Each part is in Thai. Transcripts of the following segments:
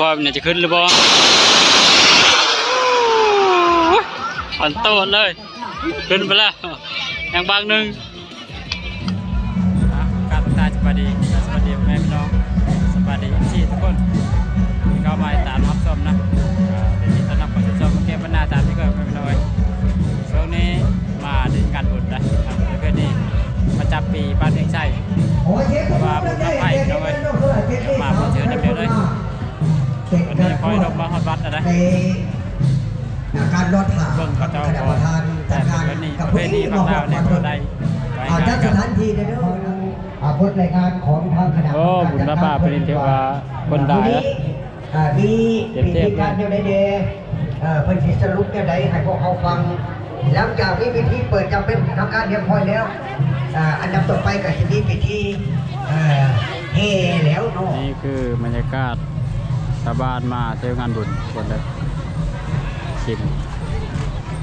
ขึ้นละบางอเนี่ยจะขึ้นหรือบ่อันโตดเลย ขึ้นไปแล้วยังบางหนึ่งการตาสวัสดีสวัสดีแม่พี่น้องสวัสดีที่ทุกคนที่เข้ามาตามรับชมนะเดี๋ยวนี้ต้อนรับเข้าสู่ช่องเกมบรรณาตามที่เคยเป็นพี่น้องเอ้ยช่วงนี้มาดึงการบุญนะเพื่อนนี่มาจับปีบ้านเพียงชัยว่าบุญรับไผ่ วันนี้คอยลงมาฮอดวัดนะนะในการรอดถามเบิ่งเขาเจ้าคณะประธานแต่จัดงานวันนี้ปกับระเพณีภาคดาวเนี่ยก็ได้ไปอางาจานรย์กัสนถานที่ได้เด้ออ่าบทรายงานของทางคณะโอ้บุญพระบาทเป็นเทวาคนได้นะอ่ามีเต็มพิเต็มธีการเดียวใดเดเอ่อเพิ่นสิสรุปเดียวใดให้พวกเขาฟังหลังจากนี้พิธีเปิดจะเป็นทางการเรียบร้อยแล้วอ่าอันดับต่อไปก็จะมีพิธีเอ่อเฮแล้วเนาะนี่คือบรรยากาศ ชาวบ้านมาเที่ยวงานบุญคนเลยชิม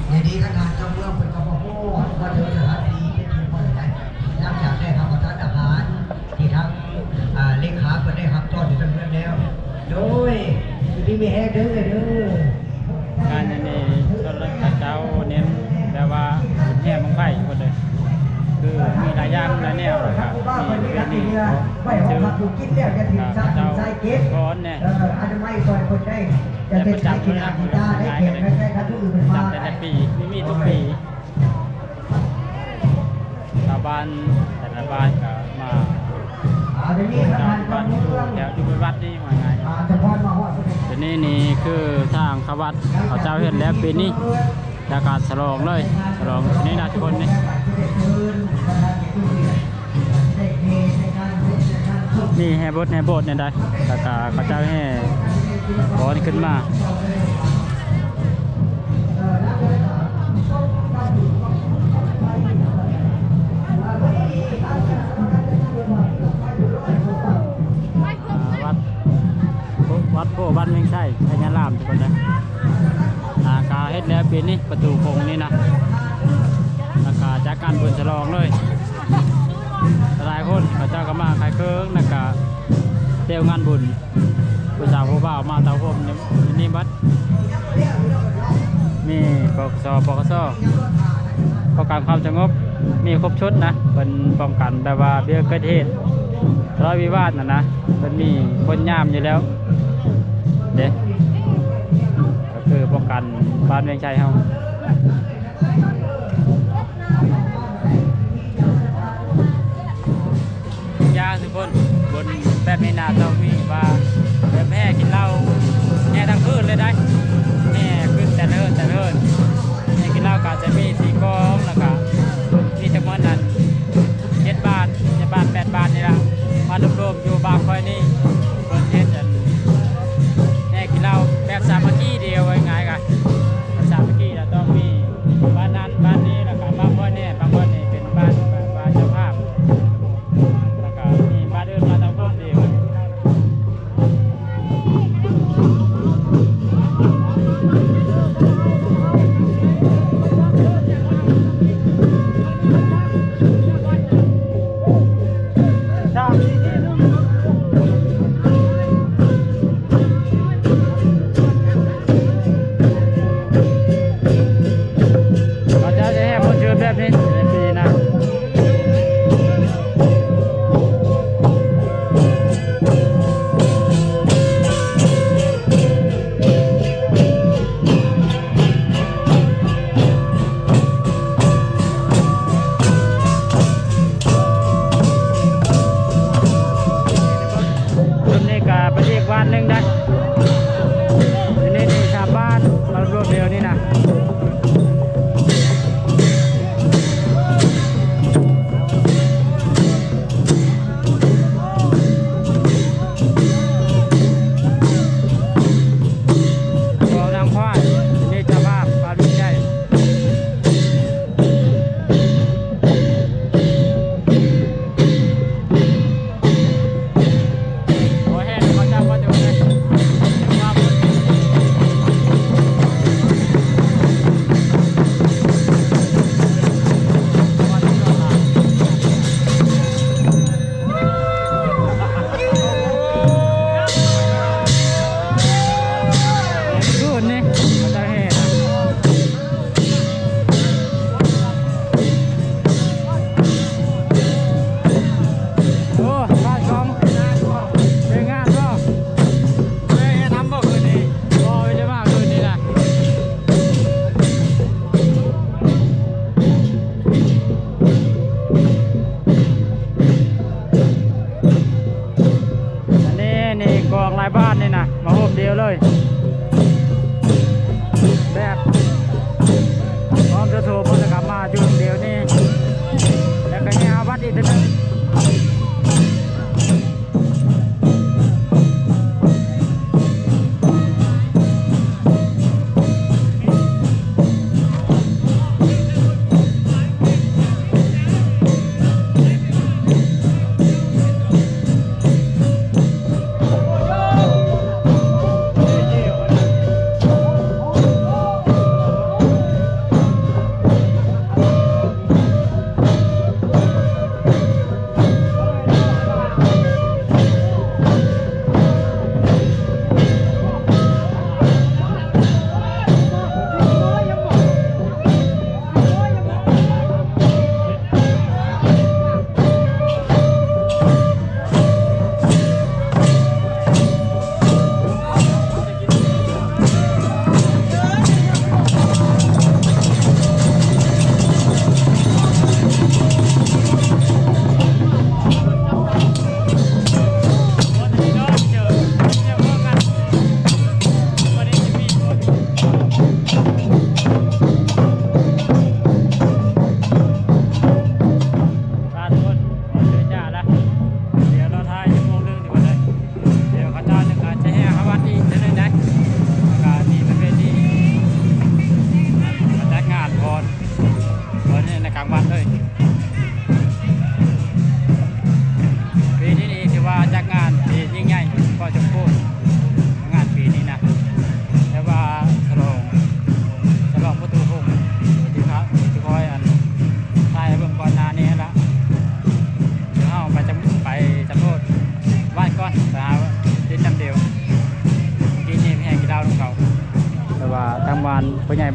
ในนี้ก็ทางเจ้าเมืองเป็นกบฏว่าเดินสถานที่เป็นที่คนไหนหลังจากได้ทำประทานอาหารที่ทั้งอ่าเลขาเพิ่นได้รับต้อนอยู่ทั้งเมืองแล้ว โดยอยู่ที่มีแฮกเด้อเด้องานอันนี้ก็เลยเจ้าเน้นแต่ว่าบุญแห่บังไฟ คนเลยคือมีหลายอย่างหลายแนวเลยครับมีเป็นนี่ไม่หอมผักถูกกินแล้วจะถึงชาติใส่เก็บก้อนเนี่ยเอออันไม่ซอยคนได้จะเป็นใช้กินอาหารได้เก็บไม่ใช่คันทุกอื่นเป็นมาจัดแต่ละปีไม่มีทุกปีชาวบ้านแต่ละบ้านก็มาอ่าเดี๋ยวนี้ประจาธานบ้านเมือยู่องแถวอยู่บนวัดนี่ว่าไงอ่าเฉพาะมาว่าเดี๋ยวนี้นี่คือทางเขาวัดเขาเจ้าเห็นแล้วปีนี้จะการฉลองเลยฉลองนี่นะทุกคนนี่ นี่แห่บดแห่โบสถ์เนี่ยได้ต่กาเขาเจ้าแห่บอลขึ้นมาวัดวัดโพบ้านเมืองไส้พญารามทุกคนนะอากาเฮ็ดแล้วปีนี้ประตูคงนี่นะ ยวงานบุญผู้สาวผู้บ่าวมาเตาพมนี่นี่บัดมีปกสปกสป้องกันความสงบมีครบชุดนะเป็นป้องกันแบบว่าเบี้ยเกิดเหตุร้อยวิวาทนะนะมันมีคนย่ามอยู่แล้วเด็ก็คือป้องกันบ้านเมืองชัยเฮา แบบไม่น่าต้องมีว่าแบบแม่กินเหล้าแง่ทั้งคืนเลยได้แม่ขึ้นแต่เนิ่นแต่เนิ่นแม่กินเหล้าก็จะมีสีกองแล้วก็มีจำนวนนั้นเจ็ดบาทเจ็ดบาทแปดบาทนี่ละมารวมๆอยู่บางคอยนี่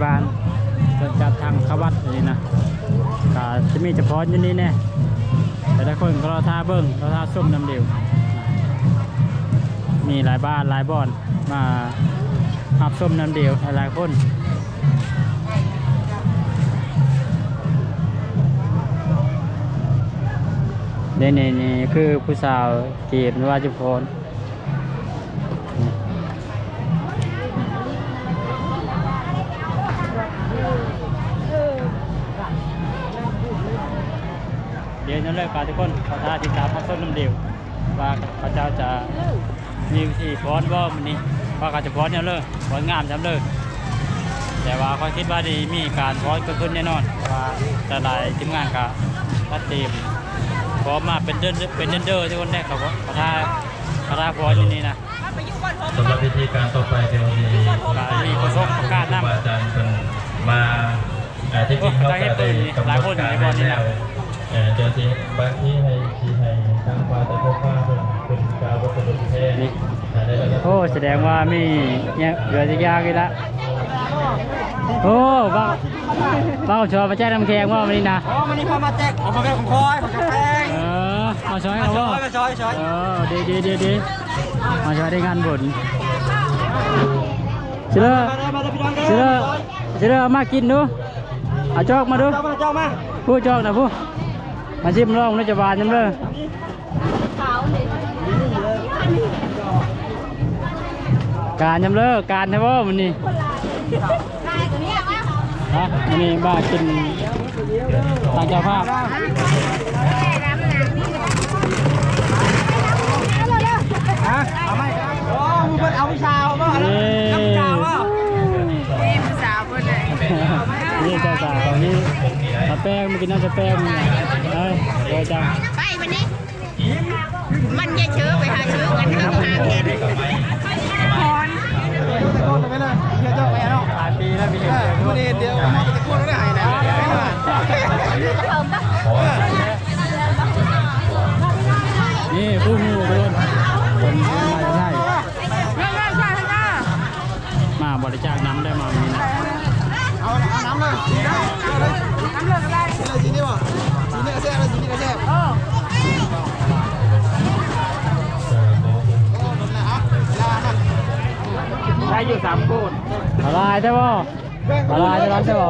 บานจะจัดทางขวัดอย่างนี้นะก็จะมีเฉพาะอยู่นี่แน่แต่ละคนก็รอท่าเบิ้งรอท่าส้มน้ำเดียวมีหลายบ้านหลายบ่อนมาหับส้มน้ำเดียวหลายคนเดนี่นี่คือผู้สาวจีบว่าจุพร ดี๋ยวจะเลิกการทุกคนขอท่าติดตามพักส้มน้ำเดียวว่าพระเจ้าจะมีวิธีฟ้อนว่ามันนี้ว่าเขาจะฟ้อนเนี่ยเลยฟ้อนงามจำเลยแต่ว่าเขาคิดว่าดีมีการฟ้อนเกิดขึ้นแน่นอนเพราะว่าจะหลายทีมงานกับทัดทีมพร้อมมาเป็นเดินเป็นเดินเดอร์ที่คนแรกเขาบอกเขาท่าเขาท่าฟ้อนอยู่นี่นะสำหรับพิธีการต่อไปเดี๋ยวนี้มีประสบการณ์นำอาจารย์เป็นมาเอ่อที่จริงเขาจะได้กำหนดการให้แล้ว เอ่อเดี๋ยวที่บางที่ให้ที่ให้ทางฟ้าแต่พวกฟ้าเป็นเป็นกาววัสดุเทศอ่าได้แล้วก็โอ้แสดงว่ามีเนี่ยเหลือจะยากอีกละโอ้บ้าบ้าชอบมาแจ้งน้ำแข็งว่าวันนี้นะอ๋อวันนี้พอมาแจกเอามาเป็นของคอยของกาแฟเออมาช่วยเขาว่ามาช้อยช้อยเออดีดีดีดีมาช่วยได้งานบุญเชื่อมาได้มาได้พี่น้องเชื่อเชื่อเอามากินดูเอาจอกมาดูเจ้ามาเจ้ามาผู้จอกนะผู้ มาชิมลองน่าจะหวานจังเลยการจำเลยการนะว่ามันนี่ฮะอันนี้บ้ากินทางเจ้าภาพฮะเอาไหมโอ้มึงเพิ่นเอาผู้ชายเอาบ่เย้เอาผู้ชายว่านี่เจ้าสาวนี่สแป้งมากินน้ำสแป้ง เอ้ยโดยจังไปวันนี้ มันจะเชื้อไปหาเชื้อกันทำหาเห็นพรตะโกนไปเลยเดี๋ยวเจ้าไปเนาะหลายปีแล้วพี่เออวันนี้เดียวมาตะโกนได้ไหนนะไม่มาขอนี่ผู้หูโดนคนมาจะใช่เรื่องเรื่องชาติหน้ามาบริจาคน้ำได้มามีนะเอาเอาน้ำเลยเอาเลยน้ำเลยก็ได้อะไรสีนี้วะ นี้ก็แซ่บสีนี้ก็แซ่บโอ้โดนแล้วลานะได้อยู่สามโกดอะไรได้บ่อะไรได้รับได้บ่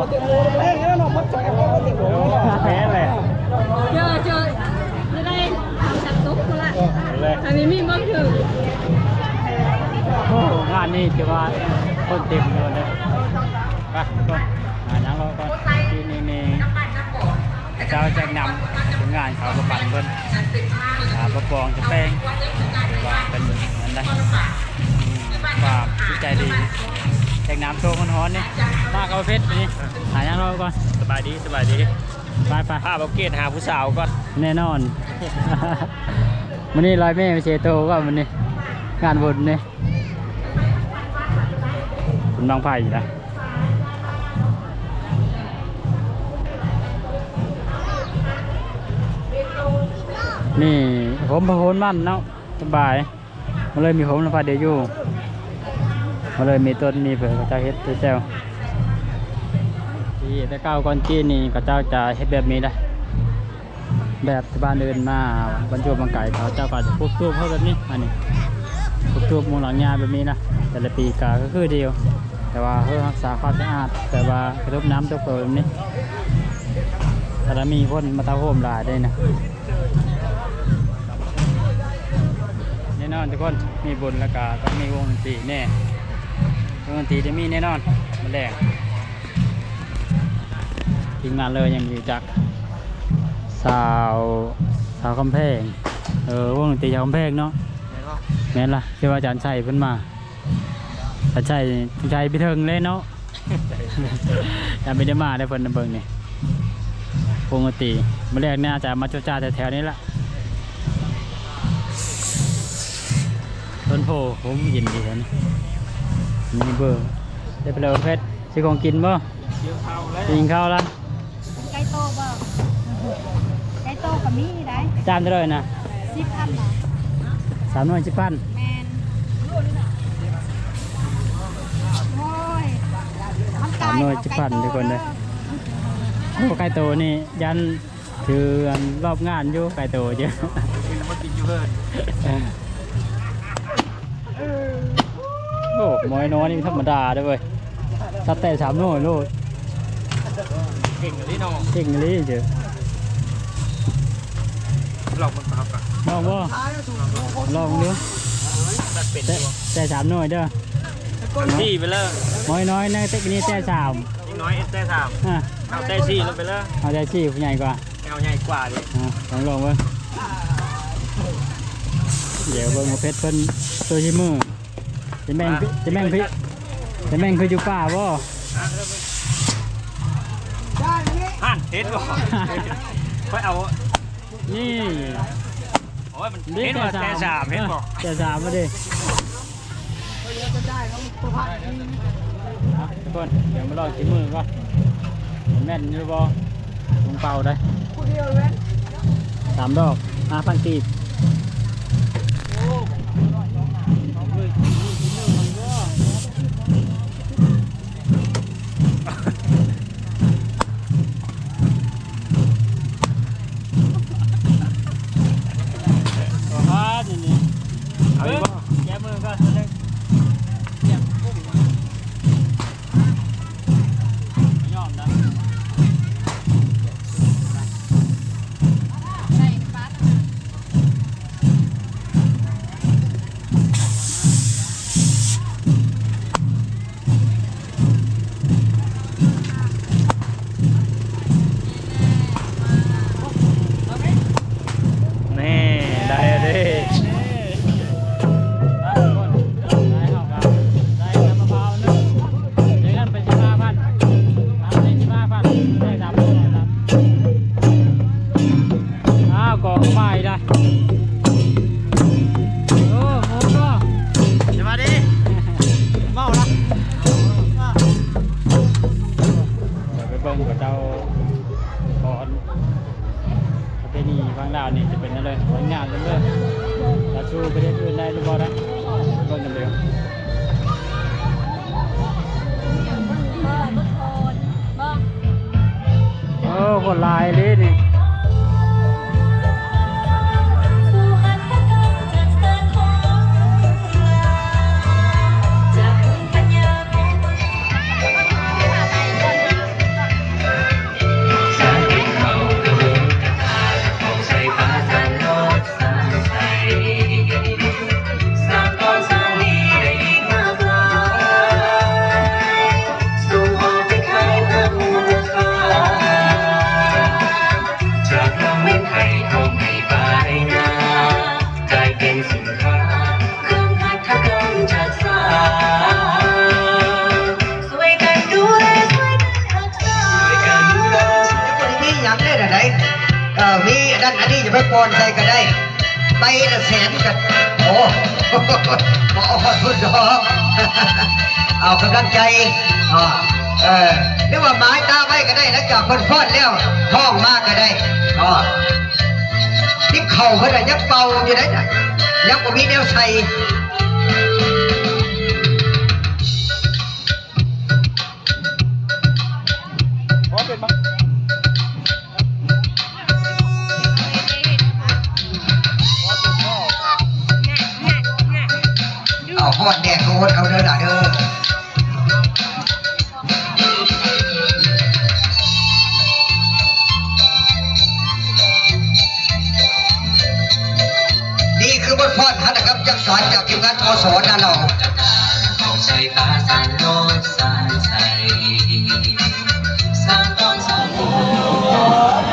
แม่งแล้วน้องมัดใส่กระเป๋าติดหัวแพ้เลยเจอเจอไม่ได้ทำจับตุ๊กละอันนี้มีบ้างถึงโอ้งานนี้ถือว่าคนเต็มเลยเลยไป เจ้าแจ้งนำถึงงานเขาประปันเพิ่นหาประปองจะแป้งหรือว่าเป็นอันใดอืมความจิตใจดีแจ้งน้ำโชว์คนฮ้อนนี่มากเอาเพชรนี่หายังรอก่อนสบายดีสบายดีไปไปพาบอกเกตหาผู้สาวก่อนแน่นอนมันนี่ลอยแม่ไปเชโตก็มันนี่งานบุญนี่คุณบางไผ่อยู่นะ นี่ผมพะโคนมั่นเนาะสบายมันเลยมีผมและพาเดียวอยู่มันเลยมีต้นมีเผือกกระเจ้าเฮ็ดเจ้าที่แต่เก้าก่อนจีนนี่กระเจ้าจะเฮ็ดแบบนี้ได้แบบที่บ้านเดินมาบรรจุบังไก่เขาเจ้าก็จะพวกตู้เขาแบบนี้อันนี้พวกตู้มูลหลังยาแบบนี้นะแต่ละปีกาก็คือเดียว แต่ว่าเพื่อรักษาความสะอาดแต่ว่ากระทบน้ำตกเปิดแบบนี้แต่ละมีคนมาตาโฮมหลายได้นะ น่นอนทุกคนมีบุญแล้วก็ต้องมีวงดนตรีแน่วงดนตรีจะมีแน่นอนมาแรกทีมงานเลยยังอยู่จักสาวสาวกำแพงเออวงดนตรีชาวกำแพงเนาะแม่นล่ะคือว่าอาจารย์ชัยเพิ่นมาอาจารย์ชัยอาจารย์ชัยไปเทิงเลยเนาะอาจารย์ไม่ได้มาได้เพิ่นนเบิ่งนี่วงดนตรีมาแรกเนี่ยอาจารย์มาโจจ้าแถวๆนี้ละ โพผมยินดีแท้นี่มีเบอร์ได้ไปเลยเพชรสิของกินบ่กินข้าวแล้วไก่โตบ่ไก่โตกับมีได้จานเท่าไหร่นะสิบพันบาทสามหน่วยสิบพันแมนโอ้ยมันสามหน่วยสิบพันทุกคนเลยโอ้ไก่โตนี่ยันคืออันรอบงานอยู่ไก่โตเยอะโอ้หมอยน้อยนี่ธรรมดาเด้วยเวยตัดแต่สามหน่วยโลดเก่งที่น้องเก่งเลยเจอลองมันครับก่อนลองบ่ลองดูตัดเป็นแต่แต่สามหน่วยเด้อซี่ไปเลยหมอยน้อยนะเทคนิคแต่สามยิ่งน้อยเอสเต้สามอะเอาเต้ซี่ลงไปเลยเอาใจชี้ผู้ใหญ่กว่าเอาใหญ่กว่าดิอะลองลองเบิ่งเดี๋ยวเบิ่งว่าเพชรเพิ่นตัวชิมือ จะแม่งคือจะแม่งคือจะแม่งคืออยู่ป่าบ่ฮั่นเฮ็ดบ่ค่อยเอา นี่โอ้ยมันเฮ็ดว่าแต่สามเฮ็ดบ่แต่สามมาดิอะทุกคนเดี๋ยวมาลองชิมือก่อนแม่นอยู่บ่ลงเป่าได้สามดอกห้าพันกีบ ประเทศอื่นได้หรือเปล่านะเบิ่งกันเร็ว ได้ก็มีด้านอันนี้จะไปปอนใส่ก็ได้ไปละแสนกันโอ้โหมอทุนดอกเอากำลังใจเออหรือว่าหม้ตาไว้ก็ได้นะจากคนพอดแล้วท้องมากก็ได้ก็ทิพเข่าเพื่อนยักเป่าอยู่ได้ยักว่ามีแนวใส่ อดแดกเขาอดเขาเด้อด่าเด้อนี่อทอดนะครับยักษ์สจากทีมงานอสนราใส่นโนสารา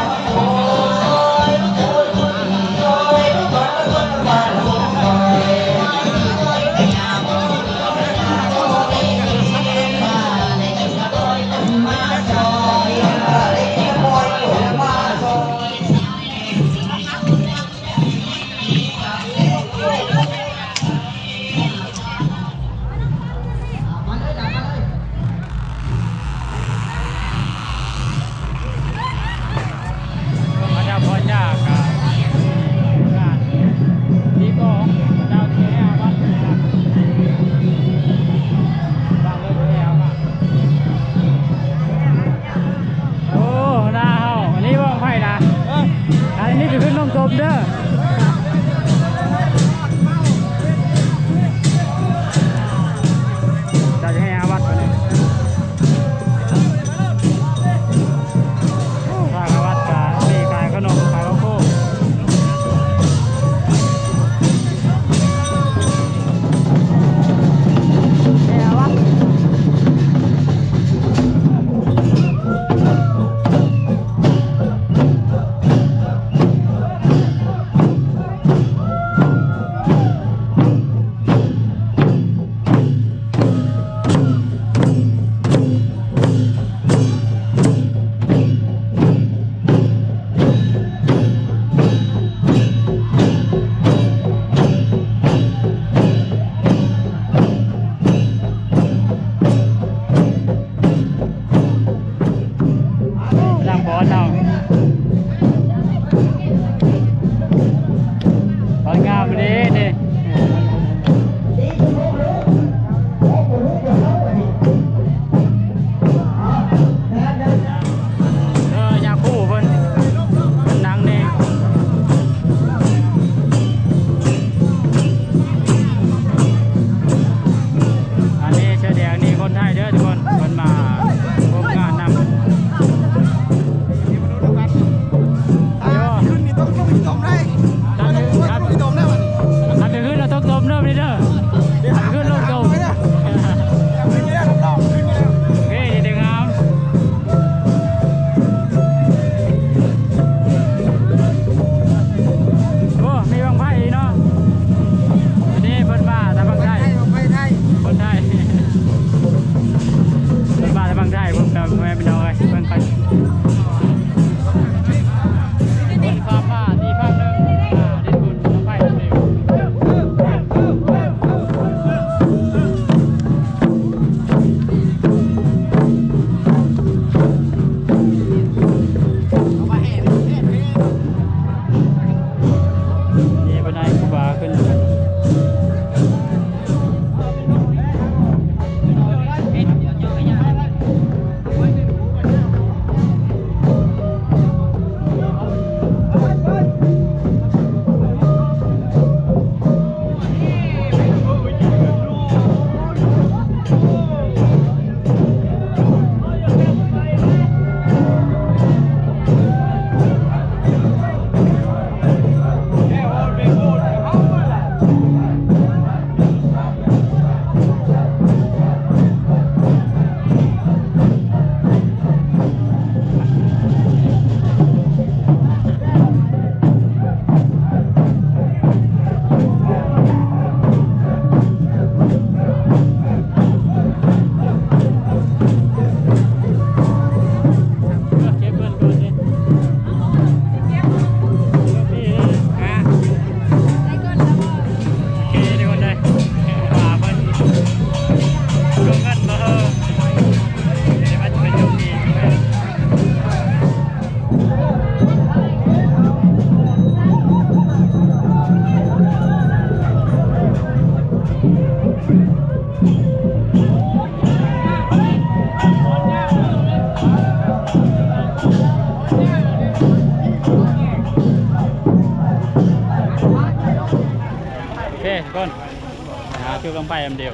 ไฟอันเดียว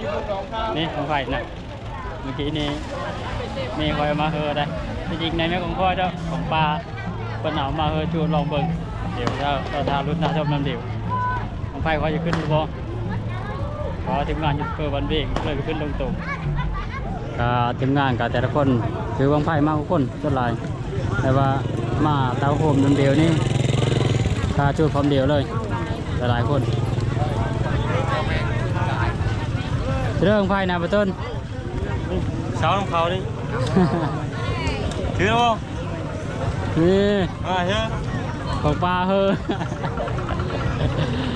นี่ลงไฟนะเมื่อกี้นี้มีคอยมาเฮอได้จริงๆในแม่ของพ่อเจ้าของปลาป็นเอามาเฮอจูลองเบิ่งเดี๋ยวเราเราทารุ่นน้าชมน้ำเดียวของไฟเขาจะขึ้นหรือบ่ขอทีมงานยูทูบเบอวันเบงเลยขึ้นลงตรงก็ทีมงานกับแต่ละคนถือวางไฟมากคนส่วนลายแต่ว่ามาเตาโฮมน้ำเดียวนี่ถ้าจูดพร้อมเดียวเลยหลายคน เรื่องไฟนะประต้นเช้าของเขาดิถือแล้วบ่นี่อ่าเฮ้ยของปลาเฮอ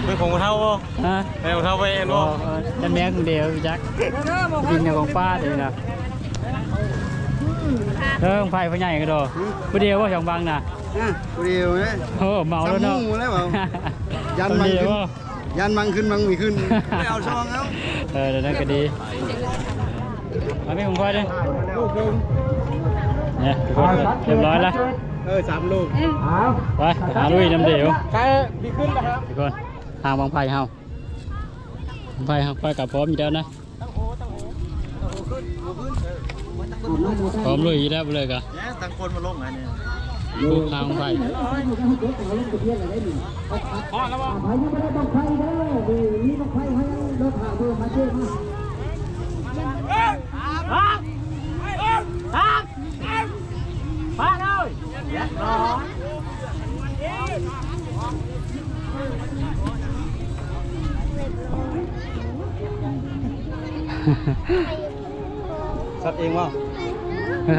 เป็นของเท่าบ่ฮะเป็นของเท่าไปเองโอ้บ่เออจะแม่คนเดียวพี่จักกินกับของปลาเดี๋ยวนะเรื่องไฟไฟใหญ่ก็โดผู้เดียวว่าสองบังนะอะเดียวเนี่ยโอ้เมาแล้วเนาะจำหมู่แล้วเปล่ายันคนมันเดี ยวขึ้นว่ายันมังขึ้นมังไม่ขึ้นไม่เอาช่องแล้วเออเดี๋ยวนั้นก็ดีมาไม่ของพ่อด้วยลูกหนึงเนี่ยทุกคนเรียบร้อยแล้วเออสามลูกไปหาลุยน้ำเดียวใครดีขึ้นนะครับทุกคนทางบางไผ่เฮาบางไผ่เฮาไปกับพร้อมอยู่แล้วนะพร้อมลุยอยู่แล้วไปเลยกะเนี่ยต่างคนมาลงอันนี้ลู กทางบางไผ่พอแล้วบ่สัตว์เองวะเขาแล้วช็อตเด้อสัตว์เองวะ น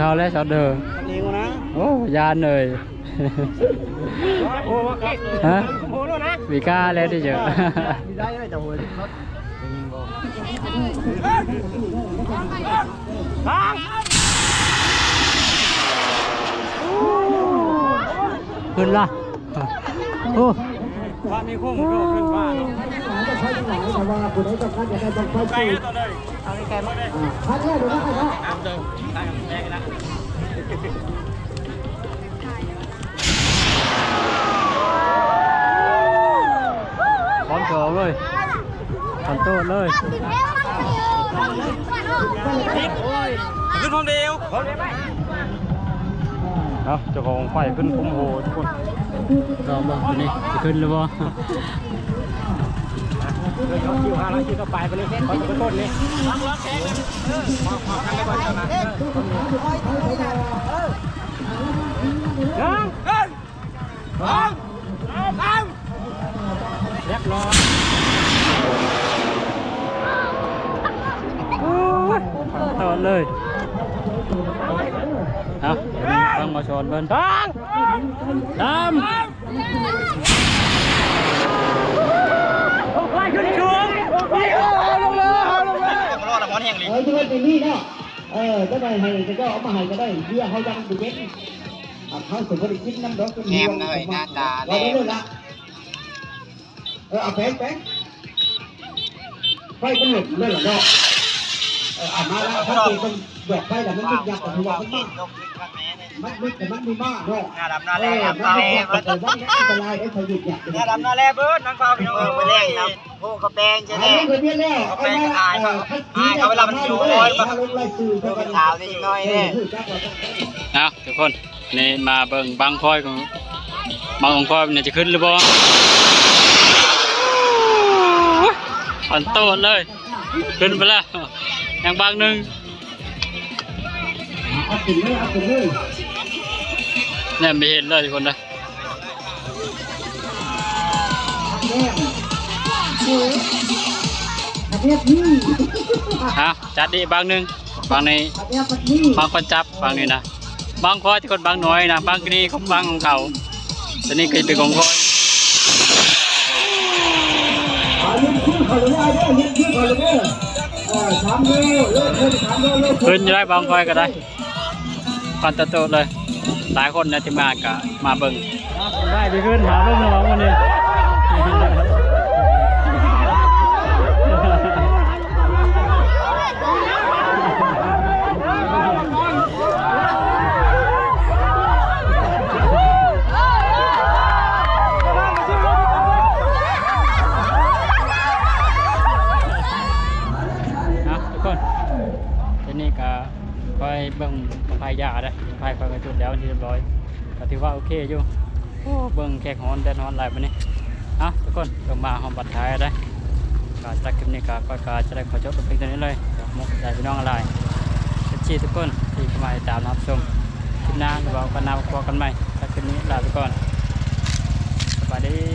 ะโอ้ยานเลยโอ้ว่าครับฮะโอ้โหนะวีก้าแล้วที่เจอมีได้ไหมแต่หัวเขาขึ้นละโอ้ ว่ามีคุ้มก็ขึ้นบ้านใกล้แล้วตอนนี้เอาใกล้ๆมาได้พร้อมโชว์เลยขอนโต้เลยขึ้นพร้อมเดียวพร้อมเดียวไหมเอาเจ้าของไฟขึ้นคุ้มโหทุกคน ลองบอกตัวนี้จะขึ้นหรือเปล่าคิวห้าร้อยคิวก็ไปไปเลยขอตัวต้นเลยล้างล้างแข้งเลยมองมองกันไปก่อนนะยังเอ้ยสองสามเรียบร้อยถอดเลยเอาเดี๋ยว นี้ต้อนเบิ้ลสองสามไล่ขึ้นชูงลงเลยเอาลงเลยมารอดละมอนแห่งลิงเออจะเป็นเป็นนี่เนาะเออก็ได้ให้จะก็เอามาให้ก็ได้เบี้ยเขายังบุเย็นเขาสมมติกินน้ำดอกแหมเลยหน้าตาเล่ละเออเอาแป้งแป้งไฟก็หลุดเลยเหรอเนาะเออเอามาแล้วเขาตีเป็นดอกไฟแต่มันไม่ยับแต่หัวมันมาก มันไม่แต่มันไม่มากเนาะหน้าดำหน้าแรงหน้าตาแรงแต่ว่าอันตรายไอ้พยุดเนี่ยหน้าดำหน้าแรงเบิร์ดน้องฟ้าพี่น้องเออไปแรงนะโอ้กระแปงใช่ไหมอันนี้คือเนี่ยแล้วเอามาเอาเวลามันอยู่ลอยมาลงลอยสื่อเป็นขาวนิดหน่อยเนี่ยเอาทุกคนนี่มาเบิ่งบางพลอยของบางของพลอยเนี่ยจะขึ้นหรือเปล่าขอนโต้เลยขึ้นไปแล้วยังบางหนึ่งเอาถึงเลยเอาถึงเลยเนี่ยไม่เห็นเลยทุกคนนะแม่โอ้ยประเทศนี้เอาจัดดีบางหนึ่งบางในประเทศนี้บางคนจับบางนี่นะบางคอยที่คนบางน้อยนะบางนี่เขาบางของเขาตัวนี้คือเป็นของคอยเอาเลี้ยงชื่อเขาเลยได้เด้อเลี้ยงชื่อเขาเลยเด้อเออสามโลเลิกคนสามโลเลิกคขึ้นนอยู่ได้บางคอยก็ได้ คอนตะโตเลย หลายคนนะที่มากะมาเบิ่งได้ดีขึ้นหาเรื่องน้องวันนี้เบิ่งบังพายาได้ ยิงไพ่คอยกระจุดแล้วที่เรียบร้อยก็ถือว่าโอเคอยู่โอ้เบิ่งแขกฮอนแต่นอนหลายวันนี้เอ้าทุกคนลงมาห้องบัตรท้ายได้ก็จากคลิปนี้ก็ก็ก็จะได้ขอจบลงเพียงเท่านี้เลยเดี๋ยวมุกได้พี่น้องอะไรเอฟซีทุกคนที่เข้ามาติดตามรับชมคลิปหน้าหรือว่ากันหน้าพบกันใหม่ถ้าคลิปนี้ลาไปก่อนสวัสดี